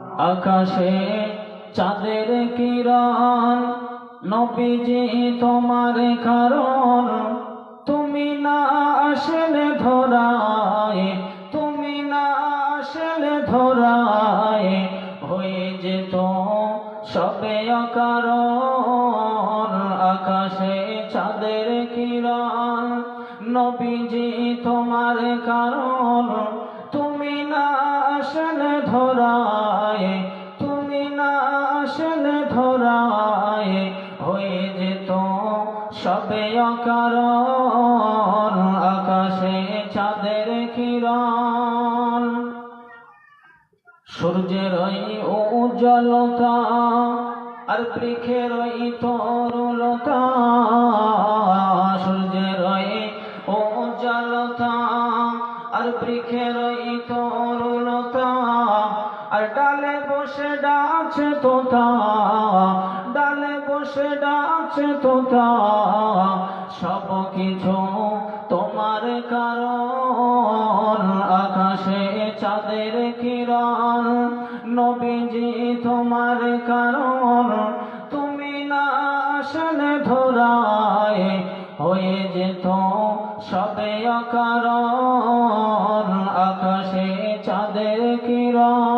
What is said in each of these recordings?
আকাশে চাঁদের কিরণ, নবীজি তোমার কারণ। তুমি না আসলে ধরায় তুমি না আসলে ধরায় হয়ে যেত সবে অকারণ। আকাশে চাঁদের কিরণ, নবীজি তোমার কারণ। তুমি না আসলে ধরায়, তুমি না আসলে ধরায়, হয়ে যেত সবে অকারণ, আকাশে চাঁদের কিরণ। সূর্যের উজ্জ্বলতা আর বৃক্ষের তরুলতা, সূর্যের উজ্জ্বলতা আর বৃক্ষের ওই বসে ডাকছে তোতা, ডালে বসে ডাকছে তোতা। সব কিছু তোমার কারণ, আকাশে চাঁদের কিরণ। নবীজি তোমার কারণ, তুমি না আসলে ধরায়, হয়ে যেত সবে অকারণ। আকাশে চাঁদের কিরণ।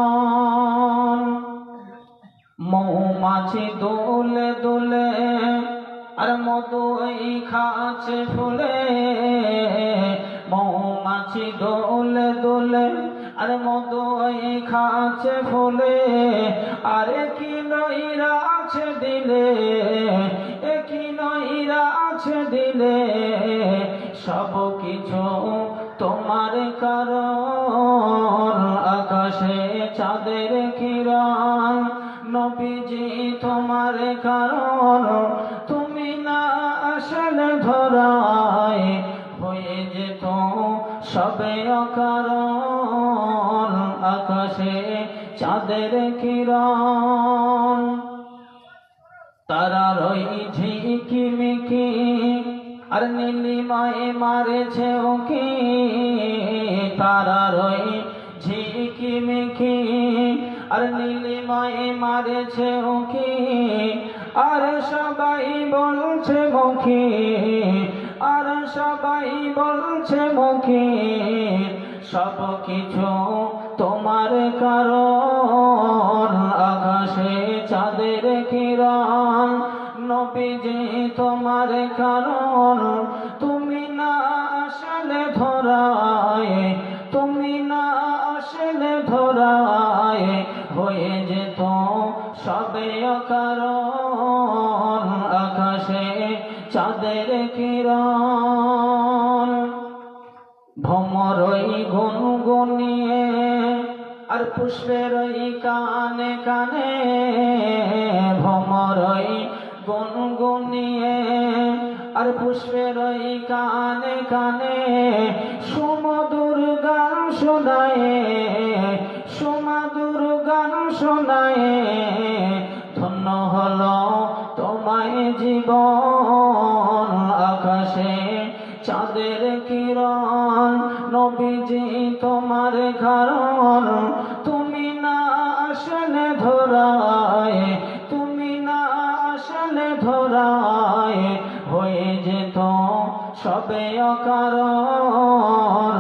মৌমাছি দোলে দোলে, আর মধু এই খাচ্ছে ফুলে। মৌমাছি দোলে দোলে, আর মধু এই খাচ্ছে ফুলে। আরে কি নইরা আছে দিলে কি নইরা আছে দিলে? সব কিছু তোমার কারণ, আকাশে চাঁদের নবীজি, তোমার কারণ তুমি না আসলে ধরায় হয়ে যেত সবে অকারণ আকাশে চাঁদের কিরণ। তারা রই ঝিকি মিকি আর নীলিমায় মারেছে ওকে তারা রই মারেছে ওকে আর সবাই বলছে মুখে, আর সবাই বলছে মুখে, সব কিছু তোমার কারণ। আকাশে চাঁদের কিরণ, নবীজি তোমার কারণ। তুমি না আসলে ধরায়, তুমি না সবে অকারণ আকাশে চাঁদের কিরণ। ভমরই গুনগুনিয়ে আর পুষ্পেরই কানে কানে ভমরই গুনগুনিয়ে আর পুষ্পেরই কানে কানে সুমধুর গান শোনায় সুমধুর গান শোনায়। জীবন আকাশে চাঁদের কিরণ, নবীজি তোমার কারণ তুমি না আসলে ধরায়, তুমি না আসলে ধরায়। হয়ে যেত সবে অকারণ।